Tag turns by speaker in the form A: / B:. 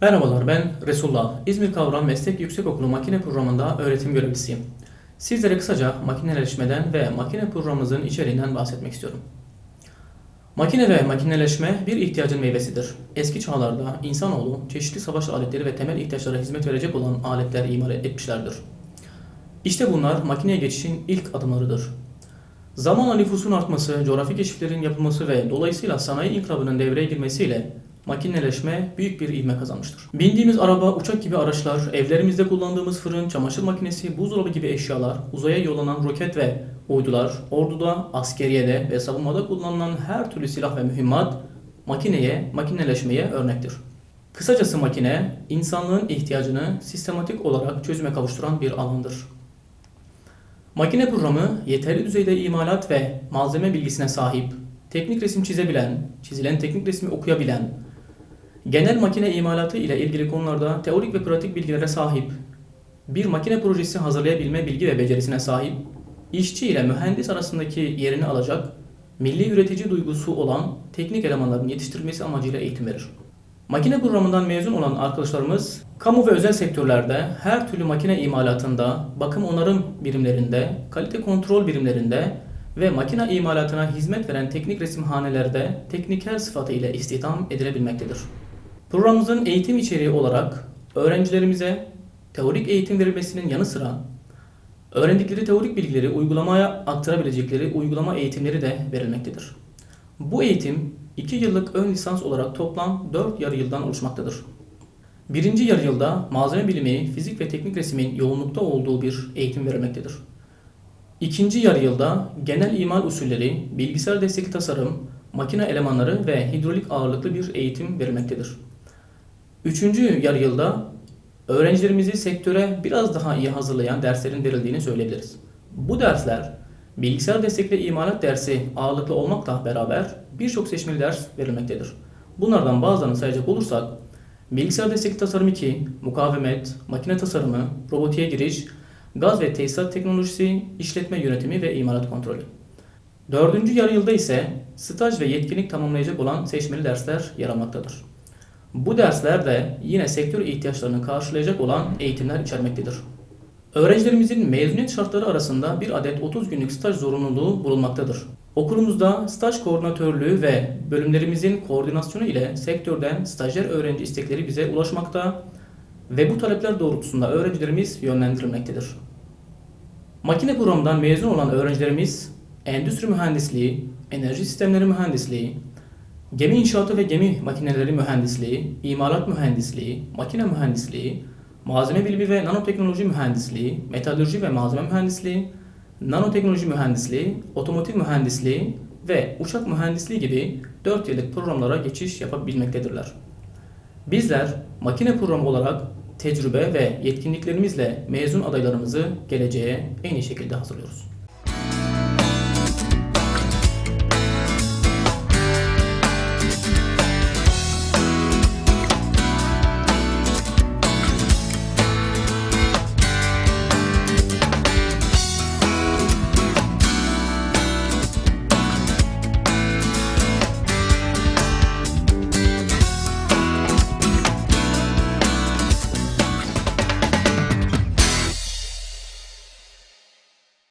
A: Merhabalar ben Resulullah. İzmir Kavram Meslek Yüksekokulu Makine Programı'nda öğretim görevlisiyim. Sizlere kısaca makineleşmeden ve makine programımızın içeriğinden bahsetmek istiyorum. Makine ve makineleşme bir ihtiyacın meyvesidir. Eski çağlarda insanoğlu çeşitli savaş aletleri ve temel ihtiyaçlara hizmet verecek olan aletler imal etmişlerdir. İşte bunlar makineye geçişin ilk adımlarıdır. Zamanla nüfusun artması, coğrafi keşiflerin yapılması ve dolayısıyla sanayi inkılabının devreye girmesiyle makineleşme büyük bir ivme kazanmıştır. Bindiğimiz araba, uçak gibi araçlar, evlerimizde kullandığımız fırın, çamaşır makinesi, buzdolabı gibi eşyalar, uzaya yollanan roket ve uydular, orduda, askeriyede ve savunmada kullanılan her türlü silah ve mühimmat makineye, makineleşmeye örnektir. Kısacası makine, insanlığın ihtiyacını sistematik olarak çözüme kavuşturan bir alandır. Makine programı yeterli düzeyde imalat ve malzeme bilgisine sahip, teknik resim çizebilen, çizilen teknik resmi okuyabilen, genel makine imalatı ile ilgili konularda teorik ve pratik bilgilere sahip, bir makine projesi hazırlayabilme bilgi ve becerisine sahip, işçi ile mühendis arasındaki yerini alacak, milli üretici duygusu olan teknik elemanların yetiştirilmesi amacıyla eğitim verir. Makine programından mezun olan arkadaşlarımız kamu ve özel sektörlerde her türlü makine imalatında, bakım onarım birimlerinde, kalite kontrol birimlerinde ve makine imalatına hizmet veren teknik resimhanelerde tekniker sıfatı ile istihdam edilebilmektedir. Programımızın eğitim içeriği olarak öğrencilerimize teorik eğitim verilmesinin yanı sıra öğrendikleri teorik bilgileri uygulamaya aktarabilecekleri uygulama eğitimleri de verilmektedir. Bu eğitim 2 yıllık ön lisans olarak toplam 4 yarı yıldan oluşmaktadır. Birinci yarı yılda malzeme bilimi, fizik ve teknik resimin yoğunlukta olduğu bir eğitim verilmektedir. İkinci yarı yılda genel imal usulleri, bilgisayar destekli tasarım, makine elemanları ve hidrolik ağırlıklı bir eğitim verilmektedir. Üçüncü yarı yılda öğrencilerimizi sektöre biraz daha iyi hazırlayan derslerin verildiğini söyleyebiliriz. Bu dersler bilgisayar destekli imalat dersi ağırlıklı olmakla beraber birçok seçmeli ders verilmektedir. Bunlardan bazılarını sayacak olursak bilgisayar destekli tasarım 2, mukavemet, makine tasarımı, robotiğe giriş, gaz ve tesisat teknolojisi, işletme yönetimi ve imalat kontrolü. Dördüncü yarı yılda ise staj ve yetkinlik tamamlayacak olan seçmeli dersler yer almaktadır. Bu dersler de yine sektör ihtiyaçlarını karşılayacak olan eğitimler içermektedir. Öğrencilerimizin mezuniyet şartları arasında bir adet 30 günlük staj zorunluluğu bulunmaktadır. Okulumuzda staj koordinatörlüğü ve bölümlerimizin koordinasyonu ile sektörden stajyer öğrenci istekleri bize ulaşmakta ve bu talepler doğrultusunda öğrencilerimiz yönlendirilmektedir. Makine programından mezun olan öğrencilerimiz endüstri mühendisliği, enerji sistemleri mühendisliği, gemi inşaatı ve gemi makineleri mühendisliği, imalat mühendisliği, makine mühendisliği, malzeme bilimi ve nanoteknoloji mühendisliği, metalürji ve malzeme mühendisliği, nanoteknoloji mühendisliği, otomotiv mühendisliği ve uçak mühendisliği gibi 4 yıllık programlara geçiş yapabilmektedirler. Bizler makine programı olarak tecrübe ve yetkinliklerimizle mezun adaylarımızı geleceğe en iyi şekilde hazırlıyoruz.